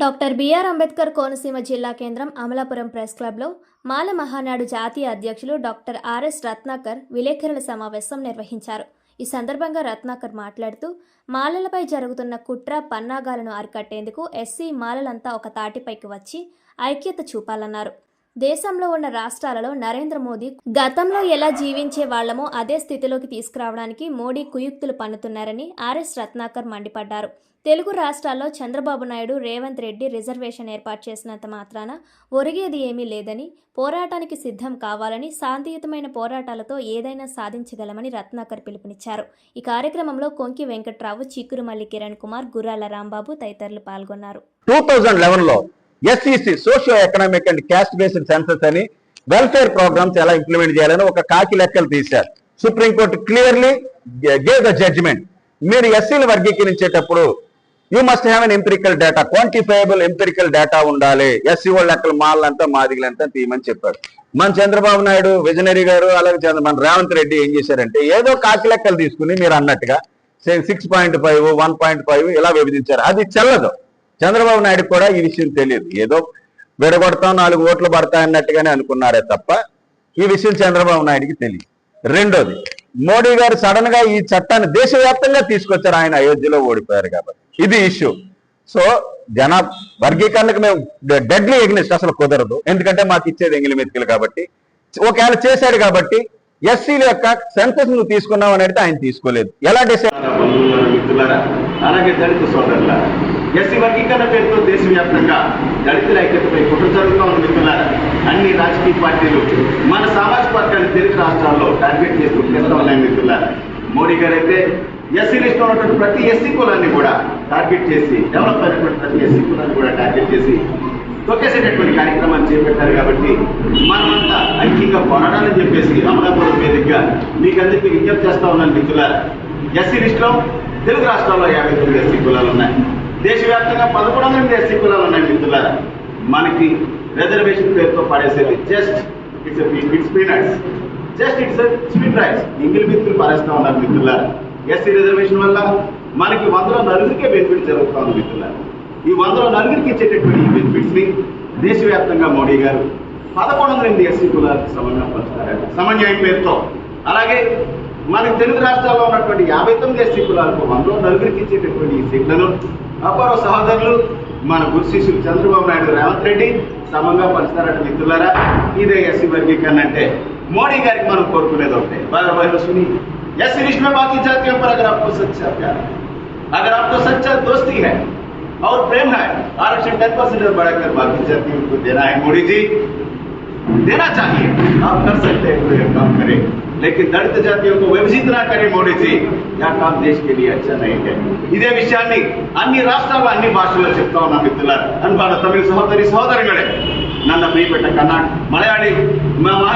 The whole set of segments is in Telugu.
డాక్టర్ బిఆర్ అంబేద్కర్ కోనసీమ జిల్లా కేంద్రం అమలాపురం ప్రెస్ క్లబ్లో మాల మహానాడు జాతీయ అధ్యక్షులు డాక్టర్ ఆర్ఎస్ రత్నాకర్ విలేకరుల సమావేశం నిర్వహించారు. ఈ సందర్భంగా రత్నాకర్ మాట్లాడుతూ మాలలపై జరుగుతున్న కుట్ర పన్నాగాలను అరికట్టేందుకు ఎస్సీ మాలలంతా ఒక తాటిపైకి వచ్చి ఐక్యత చూపాలన్నారు. దేశంలో ఉన్న రాష్ట్రాలలో నరేంద్ర మోదీ గతంలో ఎలా జీవించే వాళ్ళమో అదే స్థితిలోకి తీసుకురావడానికి మోడీ కుయుక్తులు పన్నుతున్నారని ఆర్ఎస్ రత్నాకర్ మండిపడ్డారు. తెలుగు రాష్ట్రాల్లో చంద్రబాబు నాయుడు రేవంత్ రెడ్డి రిజర్వేషన్ ఏర్పాటు చేసినంత మాత్రాన ఒరిగేది ఏమీ లేదని పోరాటానికి సిద్ధం కావాలని శాంతియుతమైన పోరాటాలతో ఏదైనా సాధించగలమని రత్నాకర్ పిలుపునిచ్చారు. ఈ కార్యక్రమంలో కొంకి వెంకట్రావు చిక్కురుమల్లి కిరణ్ కుమార్ గుర్రాల రాంబాబు తదితరులు పాల్గొన్నారు. Two thousand లెవెన్లో SEC socio economic and caste based census అని వెల్ఫేర్ ప్రోగ్రామ్స్ ఎలా ఇంప్లిమెంట్ చేయాలని ఒక కాకి లెక్కలు తీశారు. Supreme court clearly gave the judgement మీరు ఎస్సీని వర్గీకరించేటప్పుడు you must have an empirical data quantifiable empirical data ఉండాలి. ఎస్సీ వాళ్ళ లెక్కలు మాలంతా మాదిగలంతా తీయమని చెప్పారు. మన చంద్రబాబు నాయుడు విజనరీ గారు అలాగే చంద్ర- మన రేవంత్ రెడ్డి ఏం చేశారంటే ఏదో కాకి లెక్కలు తీసుకుని మీరు అన్నట్టుగా six point five one point five ఇలా విభజించారు. అది చెల్లదు. చంద్రబాబు నాయుడు కూడా ఈ విషయం తెలియదు. ఏదో విడగొడతాం నాలుగు ఓట్లు పడతాయన్నట్టుగానే అనుకున్నారే తప్ప ఈ విషయం చంద్రబాబు నాయుడికి తెలియదు. రెండోది మోడీ గారు సడన్గా ఈ చట్టాన్ని దేశవ్యాప్తంగా తీసుకొచ్చారు. ఆయన అయోధ్యలో ఓడిపోయారు కాబట్టి. ఇది ఇష్యూ. సో జన వర్గీకరణకు మేము డెడ్లీ ఎగ్నెస్ట్ అసలు కుదరదు. ఎందుకంటే మాకు ఇచ్చేది ఎంగిలి మెతికలు కాబట్టి. ఒకవేళ చేశాడు కాబట్టి ఎస్సీల యొక్క సెన్సస్ నువ్వు తీసుకున్నావు అనేది ఆయన తీసుకోలేదు. ఎలా డిసైడ్ మిత్రులారా? అలాగే దళిత సోదరులారా? ఎస్సీ వర్గీకరణ పేరుతో దేశవ్యాప్తంగా దళితుల ఐక్యతపై కుట్ర జరుగుతూ ఉన్న మిత్రులారా అన్ని రాజకీయ పార్టీలు మన సామాజిక వర్గాన్ని తెలుగు రాష్ట్రాల్లో టార్గెట్ చేస్తూ చేస్తూ ఉన్నాయి మిత్రులారా మోడీ గారు అయితే ఎస్సీ లిస్టులో ఉన్నటువంటి ప్రతి ఎస్సీ కులాన్ని కూడా టార్గెట్ చేసి డెవలప్ అయినటువంటి ప్రతి ఎస్సీ కులాన్ని కూడా టార్గెట్ చేసి తొక్కేసేటటువంటి కార్యక్రమాన్ని చేపట్టారు కాబట్టి మనమంతా ఐక్యంగా పోరాడాలని చెప్పేసి అమలాపురం వేదికగా మీకు అందరికీ విజ్ఞప్తి చేస్తా ఉన్నాను మిత్రులారా. ఎస్సీ లిస్ట్లో తెలుగు రాష్ట్రాల్లో యాభై తొమ్మిది ఎస్సీ కులాలు ఉన్నాయి. దేశవ్యాప్తంగా పదకొండు వందల ఎనిమిది ఎస్సీ కులాలు ఉన్నాయి మిత్రులారా. మనకి రిజర్వేషన్ పేరుతో పడేసేది just it's it's peanuts just it's sweet rice ఇంగిల్ మిత్రులు పారేస్తా ఉన్నారు మిత్రులారా. ఎస్సీ రిజర్వేషన్ వల్ల మనకి వందలో నలుగురికే బెనిఫిట్ జరుగుతూ ఉంది మిత్రులారా. ఈ వందలో నలుగురికి ఇచ్చేటటువంటి ఈ బెనిఫిట్స్ని దేశవ్యాప్తంగా మోడీ గారు పదకొండు వందల ఎనిమిది ఎస్సీ కులాలకు సమంగా పంచుతారు సమన్వయం పేరుతో. అలాగే మనకి తెలుగు రాష్ట్రాల్లో ఉన్నటువంటి యాభై తొమ్మిది ఎస్సీ కులాలకు వందలో నలుగురికి ఇచ్చేటటువంటి ఈ సీట్లను అపరో సహోదరులు మన గురు శిష్యులు చంద్రబాబు నాయుడు రేవంత్ రెడ్డి సమంగా పంచుతారట మిత్రులారా ఇదే ఎస్సీ వర్గీకరణ అంటే మోడీ గారికి మనం కోరుకునేది ఒకటే బాగా బాగా సుని ఎస్సీ लिस्ट में बाकी जातियों पर अगर आपको सच्चा प्यार है अगर आपको सच्चा दोस्ती है और प्रेम है आरक्षण टेन परसेंट बढ़ाकर बाकी जातियों को देना है मोदी जी देना चाहिए आप कर सकते हैं तो यह काम करें लेकिन दलित जातियों को विभाजित ना करें मोदी जी। यह काम देश के लिए अच्छा नहीं है। ఇదే విషయాన్ని అన్ని రాష్ట్రాల అన్ని భాషల్లో చెప్తా ఉన్నా మిత్రులారు అన్పాల తమిళ సహోదరి సహోదరుಗಳే ನನ್ನ ಪ್ರಿಯಪಟ್ಟ ಕನ್ನಡ ಮಲಯಾಳಿ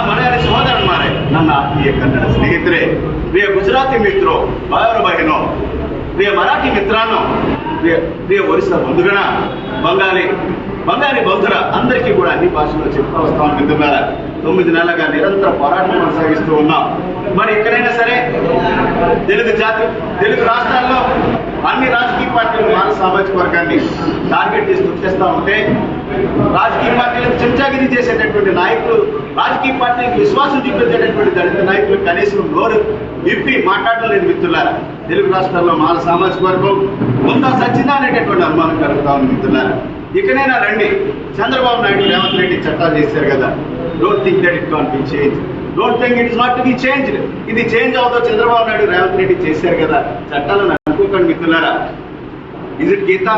ಮಲಯಾಳಿ ಸಹೋದರನ್ಮಾರೆ ನನ್ನ ಆತ್ಮೀಯ ಕನ್ನಡ ಸ್ನೇಹಿತರೆ ಪ್ರಿಯ ಗುಜರಾತಿ ಮಿತ್ರೋ ಬಾಯರು ಬಹಿನೋ ಪ್ರಿಯ ಮರಾಠಿ ಮಿತ್ರಾನೋ ಪ್ರಿಯ ಪ್ರಿಯ ಒರಿಸ್ಸಾ ಬಂಧುಗಣ ಬಂಗಾಲಿ బంగారి బౌద్ధుల అందరికీ కూడా అన్ని భాషల్లో చెప్తా వస్తాం మిత్రులారా తొమ్మిది నెలలుగా నిరంతర పోరాటం కొనసాగిస్తూ ఉన్నాం. మరి ఎక్కడైనా సరే తెలుగు జాతి తెలుగు రాష్ట్రాల్లో అన్ని రాజకీయ పార్టీలు మాన సామాజిక వర్గాన్ని టార్గెట్ చేసి గుర్తిస్తా ఉంటే రాజకీయ పార్టీలకు చెంచాగిరి చేసేటటువంటి నాయకులు రాజకీయ పార్టీలకు విశ్వాసం చూపించేటటువంటి దళిత నాయకులు కనీసం నోరు విప్పి మాట్లాడడం లేదు మిత్రులారా. తెలుగు రాష్ట్రాల్లో మాన సామాజిక వర్గం ఉందా సచ్చిందా అనేటటువంటి అనుమానం కలుగుతా ఉంది మిత్రులారా. ఇకనైనా రండి. చంద్రబాబు నాయుడు రేవంత్ రెడ్డి చట్టాలు చేశారు కదా. Don't think that it can be change don't think it's not to be change ఇది చేంజ్ అవుతో చంద్రబాబు నాయుడు రేవంత్ రెడ్డి చేశారు కదా. చట్టాలను అనుకోకండి మిత్రులారా. Is it Gita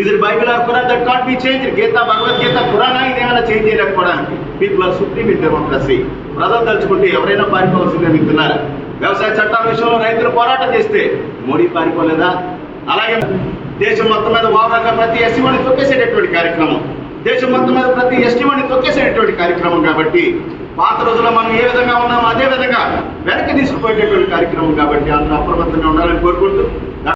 is it Bible or Quran that can't be change Gita Bhagavad Gita Quran ఇదేమైనా change చేయలేకపోవడానికి people are supreme in democracy ప్రజలు తలుచుకుంటే ఎవరైనా పారిపోవాల్సిందే మిత్రులారా. వ్యవసాయ చట్టాల విషయంలో రైతులు పోరాటం చేస్తే మోడీ పారిపోలేదా? అలాగే దేశం మొత్తం మీద ఓవరాల్గా ప్రతి ఎస్సీ వాడిని తొక్కేసేటటువంటి కార్యక్రమం. దేశం మొత్తం మీద ప్రతి ఎస్టీ వాడిని తొక్కేసేటటువంటి కార్యక్రమం కాబట్టి పాత రోజుల్లో మనం ఏ విధంగా ఉన్నామో అదే విధంగా వెనక్కి తీసుకుపోయేటటువంటి కార్యక్రమం కాబట్టి అందరూ అప్రమత్తంగా ఉండాలని కోరుకుంటూ